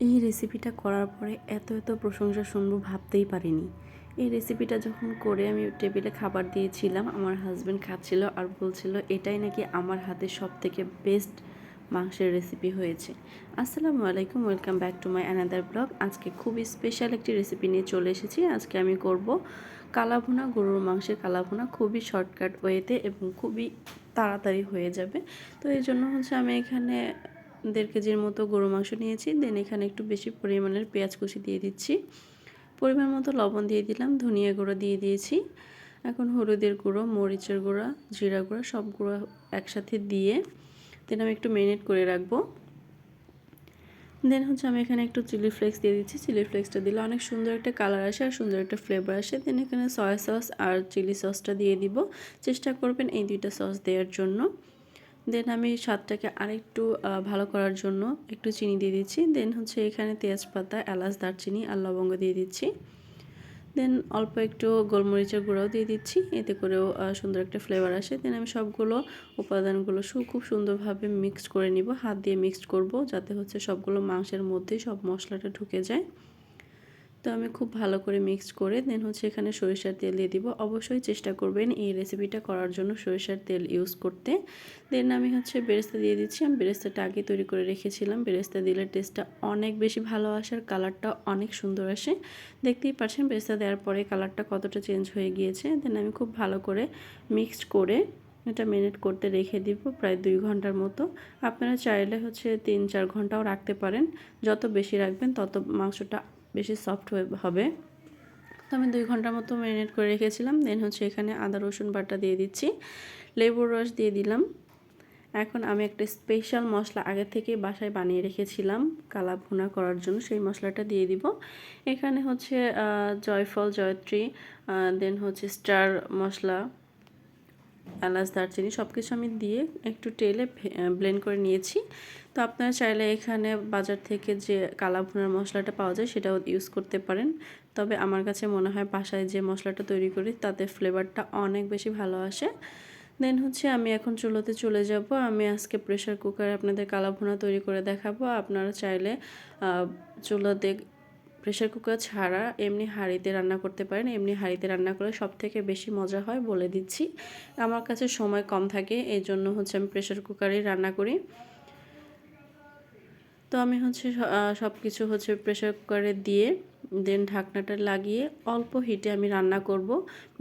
এই রেসিপিটা করার পরে এত এত প্রশংসা শুনব ভাবতেই পারিনি। এই রেসিপিটা যখন করে আমি টেবিলে খাবার দিয়েছিলাম, আমার হাজব্যান্ড খাচ্ছিল আর বলছিল, এটাই নাকি আমার হাতে সব থেকে বেস্ট মাংসের রেসিপি হয়েছে। আসসালামু আলাইকুম welcome back to my another blog আজকে খুবই স্পেশাল একটি রেসিপি নিয়ে চলে এসেছি। আজকে আমি করব কালাভুনা, গরুর মাংসের কালাভুনা। খুবই শর্টকাট ওয়েতে এবং খুবই তাড়াতাড়ি হয়ে যাবে। তো এই জন্য হচ্ছে আমি এখানে দেড় কেজির মতো গরু মাংস নিয়েছি। দেন এখানে একটু বেশি পরিমাণের পেঁয়াজ কুচি দিয়ে দিচ্ছি। পরিমাণ মতো লবণ দিয়ে দিলাম, ধনিয়া গুঁড়ো দিয়ে দিয়েছি। এখন হলুদের গুঁড়ো, মরিচের গুঁড়া, জিরা গুঁড়া সব গুঁড়ো একসাথে দিয়ে দেন আমি একটু মেরিনেট করে রাখব। দেন হচ্ছে আমি এখানে একটু চিলি ফ্লেক্স দিয়ে দিচ্ছি। চিলি ফ্লেক্সটা দিলে অনেক সুন্দর একটা কালার আসে আর সুন্দর একটা ফ্লেভার আসে। দেন এখানে সয়া সস আর চিলি সসটা দিয়ে দিব। চেষ্টা করবেন এই দুইটা সস দেওয়ার জন্য। দেন আমি স্বাদটাকে আরেকটু ভালো করার জন্য একটু চিনি দিয়ে দিচ্ছি। দেন হচ্ছে এখানে তেজপাতা, এলাচ, দারচিনি আর লবঙ্গ দিয়ে দিচ্ছি। দেন অল্প একটু গোলমরিচের গুঁড়াও দিয়ে দিচ্ছি। এতে করেও সুন্দর একটা ফ্লেভার আসে। দেন আমি সবগুলো উপাদানগুলো সু, খুব সুন্দরভাবে মিক্সড করে নিব। হাত দিয়ে মিক্সড করব যাতে হচ্ছে সবগুলো মাংসের মধ্যেই সব মশলাটা ঢুকে যায়। তো আমি খুব ভালো করে মিক্স করে দেন হচ্ছে এখানে সরিষার তেল দিয়ে দিব। অবশ্যই চেষ্টা করবেন এই রেসিপিটা করার জন্য সরিষার তেল ইউজ করতে। দেন আমি হচ্ছে বেরেস্তা দিয়ে দিচ্ছি। আমি বেরেস্তাটা আগে তৈরি করে রেখেছিলাম। বেরেস্তা দিলে টেস্টটা অনেক বেশি ভালো আসার কালারটা অনেক সুন্দর আসে। দেখতেই পাচ্ছেন বেরেস্তা দেওয়ার পরে কালারটা কতটা চেঞ্জ হয়ে গিয়েছে। দেন আমি খুব ভালো করে মিক্সড করে এটা মিনিট করতে রেখে দিব প্রায় দুই ঘণ্টার মতো। আপনারা চাইলে হচ্ছে তিন চার ঘন্টাও রাখতে পারেন। যত বেশি রাখবেন তত মাংসটা বেশি সফট হবে। তো আমি দুই ঘণ্টার মতো ম্যারিনেট করে রেখেছিলাম। দেন হচ্ছে এখানে আদা, রসুন বাটা দিয়ে দিচ্ছি। লেবুর রস দিয়ে দিলাম। এখন আমি একটা স্পেশাল মশলা আগে থেকে বাসায় বানিয়ে রেখেছিলাম কালা ভুনা করার জন্য। সেই মশলাটা দিয়ে দিব। এখানে হচ্ছে জয়ফল, জয়ত্রী দেন হচ্ছে স্টার মশলা এলাচ, দারচিনি সব কিছু আমি দিয়ে একটু তেলে ব্লেন্ড করে নিয়েছি। তো আপনারা চাইলে এখানে বাজার থেকে যে কালা ভুনার মশলাটা পাওয়া যায় সেটাও ইউজ করতে পারেন। তবে আমার কাছে মনে হয় বাসায় যে মশলাটা তৈরি করি তাতে ফ্লেভারটা অনেক বেশি ভালো আসে। দেন হচ্ছে আমি এখন চুলোতে চলে যাব। আমি আজকে প্রেশার কুকারে আপনাদের কালা ভুনা তৈরি করে দেখাবো। আপনারা চাইলে চুলোতে প্রেশার কুকার ছাড়া এমনি হাঁড়িতে রান্না করতে পারেন। এমনি হাঁড়িতে রান্না করলে সব থেকে বেশি মজা হয় বলে দিচ্ছি। আমার কাছে সময় কম থাকে এই জন্য হচ্ছে আমি প্রেশার কুকারেই রান্না করি। তো আমি হচ্ছে সব কিছু হচ্ছে প্রেশার কুকারে দিয়ে দেন ঢাকনাটা লাগিয়ে অল্প হিটে আমি রান্না করব।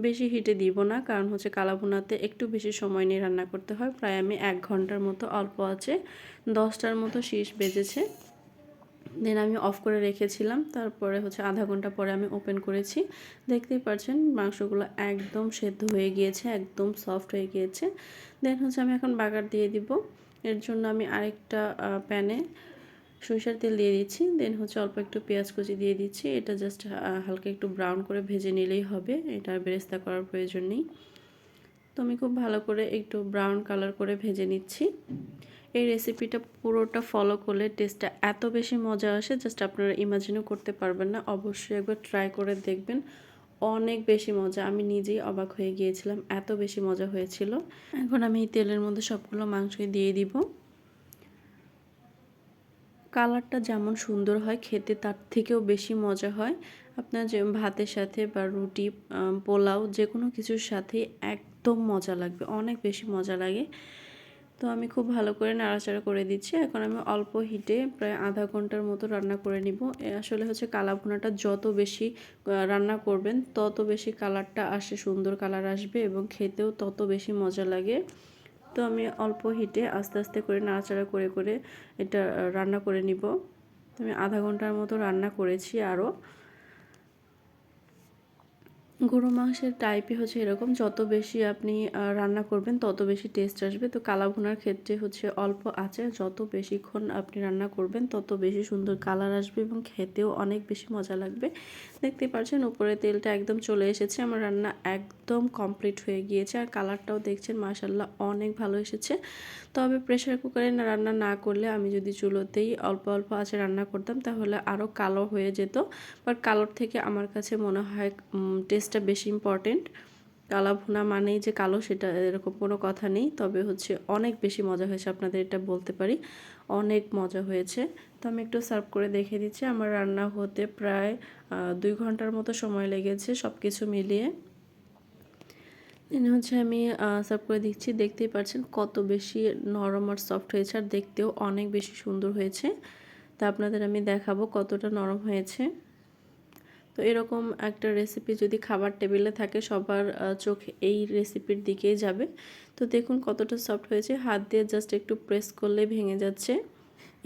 বেশি হিটে দিব না, কারণ হচ্ছে কালাভুনাতে একটু বেশি সময় নিয়ে রান্না করতে হয়। প্রায় আমি এক ঘণ্টার মতো অল্প আছে। দশটার মতো শীষ বেজেছে। দেন আমি অফ করে রেখেছিলাম। তারপরে হচ্ছে আধা ঘণ্টা পরে আমি ওপেন করেছি। দেখতেই পাচ্ছেন মাংসগুলো একদম সেদ্ধ হয়ে গিয়েছে, একদম সফট হয়ে গিয়েছে। দেন হচ্ছে আমি এখন বাগার দিয়ে দিব। এর জন্য আমি আরেকটা প্যানে সরিষার তেল দিয়ে দিচ্ছি। দেন হচ্ছে অল্প একটু পেঁয়াজ কুচি দিয়ে দিচ্ছি। এটা জাস্ট হালকা একটু ব্রাউন করে ভেজে নিলেই হবে। এটা বেরেস্তা করার প্রয়োজন নেই। তো আমি খুব ভালো করে একটু ব্রাউন কালার করে ভেজে নিচ্ছি। এই রেসিপিটা পুরোটা ফলো করলে টেস্টটা এত বেশি মজা আসে জাস্ট আপনারা ইমাজিনও করতে পারবেন না। অবশ্যই একবার ট্রাই করে দেখবেন। অনেক বেশি মজা। আমি নিজেই অবাক হয়ে গিয়েছিলাম, এত বেশি মজা হয়েছিল। এখন আমি এই তেলের মধ্যে সবগুলো মাংসই দিয়ে দিব। কালারটা যেমন সুন্দর হয়, খেতে তার থেকেও বেশি মজা হয়। আপনার যে ভাতের সাথে বা রুটি পোলাও যে কোনো কিছুর সাথে একদম মজা লাগবে, অনেক বেশি মজা লাগে। তো আমি খুব ভালো করে নাড়াচাড়া করে দিচ্ছি। এখন আমি অল্প হিটে প্রায় আধা ঘণ্টার মতো রান্না করে নিব। আসলে হচ্ছে কালা ভুনাটা যত বেশি রান্না করবেন, তত বেশি কালারটা আসে, সুন্দর কালার আসবে এবং খেতেও তত বেশি মজা লাগে। তো আমি অল্প হিটে আস্তে আস্তে করে নাড়াচাড়া করে করে এটা রান্না করে নিব। আমি আধা ঘণ্টার মতো রান্না করেছি আরও। গরু মাংসের টাইপই হচ্ছে এরকম। যত বেশি আপনি রান্না করবেন, তত বেশি টেস্ট আসবে। তো কালা ভুনার ক্ষেত্রে হচ্ছে অল্প আছে। যত বেশিক্ষণ আপনি রান্না করবেন, তত বেশি সুন্দর কালার আসবে এবং খেতেও অনেক বেশি মজা লাগবে। দেখতে পাচ্ছেন উপরে তেলটা একদম চলে এসেছে। আমার রান্না একদম কমপ্লিট হয়ে গিয়েছে। আর কালারটাও দেখছেন মাসাল্লাহ অনেক ভালো এসেছে। তবে প্রেশার কুকারে রান্না না করলে আমি যদি চুলোতেই অল্প অল্প আছে রান্না করতাম, তাহলে আরও কালো হয়ে যেত। বাট কালোর থেকে আমার কাছে মনে হয় টেস্টটা বেশি ইম্পর্টেন্ট কালা ভুনা মানেই যে কালো সেটা এরকম কোনো কথা নেই, তবে হচ্ছে অনেক বেশি মজা হয়েছে, আপনাদের এটা বলতে পারি। অনেক মজা হয়েছে। তো আমি একটু সার্ভ করে দেখে দিচ্ছি, আমার রান্না হতে প্রায় দুই ঘণ্টার মতো সময় লেগেছে সব কিছু মিলিয়ে। এনে হচ্ছে আমি সার্ভ করে দিচ্ছি, দেখতেই পাচ্ছেন কত বেশি নরম আর সফট হয়েছে, আর দেখতেও অনেক বেশি সুন্দর হয়েছে। তা আপনাদের আমি দেখাবো কতটা নরম হয়েছে। তো এরকম একটা রেসিপি যদি খাবার টেবিলে থাকে, সবার চোখ এই রেসিপির দিকেই যাবে। তো দেখুন কতটা সফট হয়েছে। হাত দিয়ে জাস্ট একটু প্রেস করলে ভেঙে যাচ্ছে।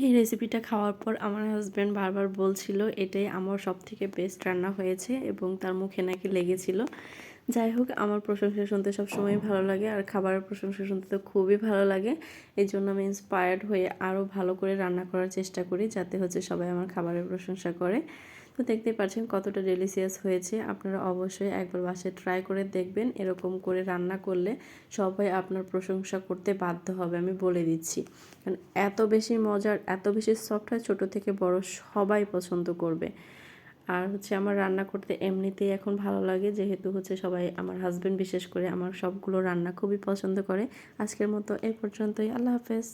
এই রেসিপিটা খাওয়ার পর আমার হাজব্যান্ড বারবার বলছিল, এটাই আমার সব থেকে বেস্ট রান্না হয়েছে এবং তার মুখে নাকি লেগেছিল। যাই হোক, আমার প্রশংসা শুনতে সবসময় ভালো লাগে আর খাবারের প্রশংসা শুনতে তো খুবই ভালো লাগে। এই জন্য আমি ইন্সপায়ার্ড হয়ে আরও ভালো করে রান্না করার চেষ্টা করি যাতে হচ্ছে সবাই আমার খাবারের প্রশংসা করে। তো দেখতে পাচ্ছেন কতটা ডেলিসিয়াস হয়েছে। আপনারা অবশ্যই একবার বাসায় ট্রাই করে দেখবেন, এরকম করে রান্না করলে সবাই আপনার প্রশংসা করতে বাধ্য হবে, আমি বলে দিচ্ছি। কারণ এত বেশি মজার, এত বেশি সফট হয়, ছোটো থেকে বড় সবাই পছন্দ করবে। আর হচ্ছে আমার রান্না করতে এমনিতেই এখন ভালো লাগে, যেহেতু হচ্ছে সবাই, আমার হাজব্যান্ড বিশেষ করে, আমার সবগুলো রান্না খুবই পছন্দ করে। আজকের মতো এই পর্যন্তই, আল্লাহ হাফেজ।